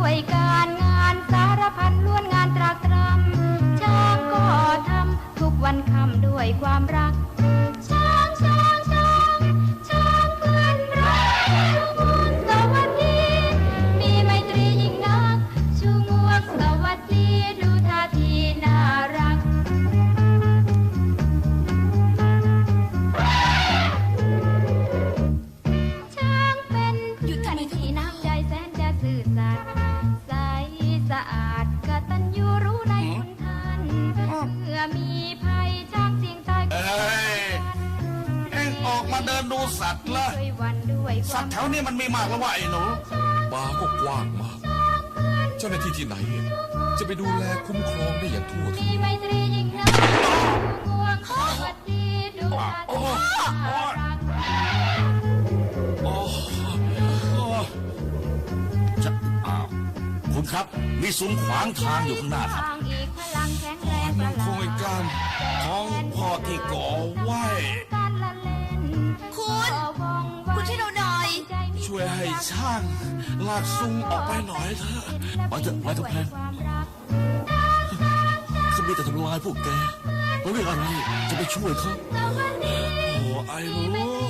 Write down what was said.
ด้วยการงานสารพันล้วนงานตรากตรำช้างก็ทำทุกวันคำด้วยความรัก ช้างช้างช้างช้างเพื่อนรักชูงวงสวัสดีมีไมตรียิ่งนัก ชูงวงสวัสดีดูท่าทีน่ารัก ช้างเป็นหยุดทันทีน้ำใจแสนจะซื่อสัต อมีภัยช้างเสียงตายเอ้ยเอ็งออกมาเดินดูสัตว์ละด้วยวันด้วยคสัวาตม ว์แถวนี้มันมีมากแล้วว่าไอ้หนูบาร์ก็กว้างมาก เจ้าหน้าที่ที่ไหน จะไปดูแลคุ้มครองได้อย่างทั่วถึมีงไมตรียิ่งนักงวงสวัสดีดูท่าทีน่ารักโอ้จะอ้าวคุณครับ มีซุ้มขวางทางอยู่ข้างหน้าครับ ทางอีกพลังแข็งแรงปมัระนหคลางไอ้ด การของพ่อที่ก่อไว้การละเล่นคุณก็ว่องไวคุณช่วยเราหน่อยใจมีช่วยให้ช่าง ลากซุ้มออกไปหน่อยเถอะไปเถอะไปเถอะแพนความรักเขามีแต่ทำลายพวกแกเพราะเรื่องอะไรจะไปช่วยเขาสวัสดีโอ้ไอ้รู้